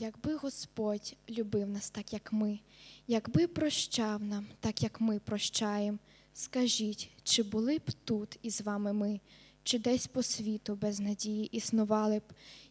Якби Господь любив нас так, як ми, якби прощав нам, так як ми прощаєм, скажіть, чи були б тут із вами ми, чи десь по світу без надії існували б,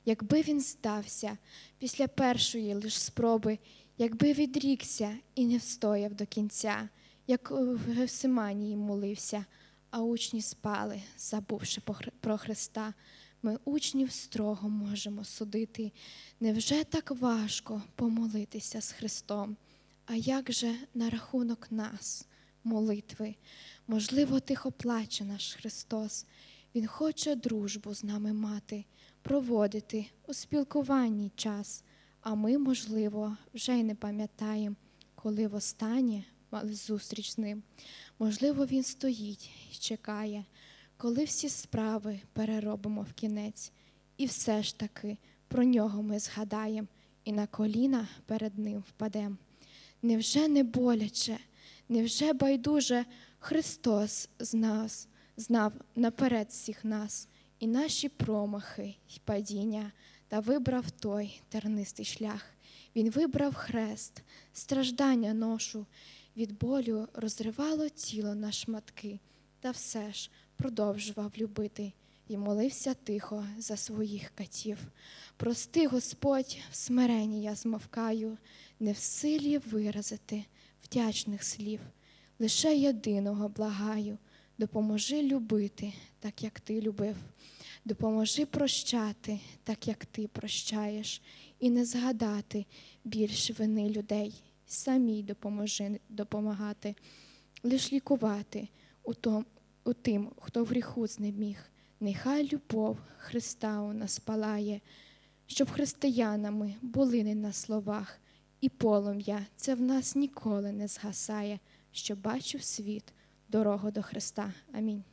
якби він здався після першої лиш спроби, якби відрікся і не встояв до кінця, як в Гефсиманії молився, а учні спали, забувши про Христа. Ми учнів строго можемо судити. Невже так важко помолитися з Христом? А як же на рахунок нас, молитви? Можливо, тихо плаче наш Христос. Він хоче дружбу з нами мати, проводити у спілкуванні час. А ми, можливо, вже й не пам'ятаємо, коли востаннє мали зустріч з ним. Можливо, він стоїть і чекає, коли всі справи переробимо в кінець, і все ж таки про нього ми згадаємо і на коліна перед ним впадем. Невже не боляче, невже байдуже Христос з нас знав наперед всіх нас і наші промахи й падіння, та вибрав той тернистий шлях. Він вибрав хрест, страждання ношу, від болю розривало тіло на шматки, та все ж продовжував любити і молився тихо за своїх катів. Прости, Господь, в смиренні я змовкаю, не в силі виразити вдячних слів. Лише єдиного благаю, допоможи любити, так як ти любив, допоможи прощати, так як ти прощаєш, і не згадати більш вини людей, самій допоможи допомагати, лиш лікувати у, том, у тим, хто в гріху знеміг. Нехай любов Христа у нас палає, щоб християнами були не на словах, і полум'я це в нас ніколи не згасає, що бачив світ дорогу до Христа. Амінь.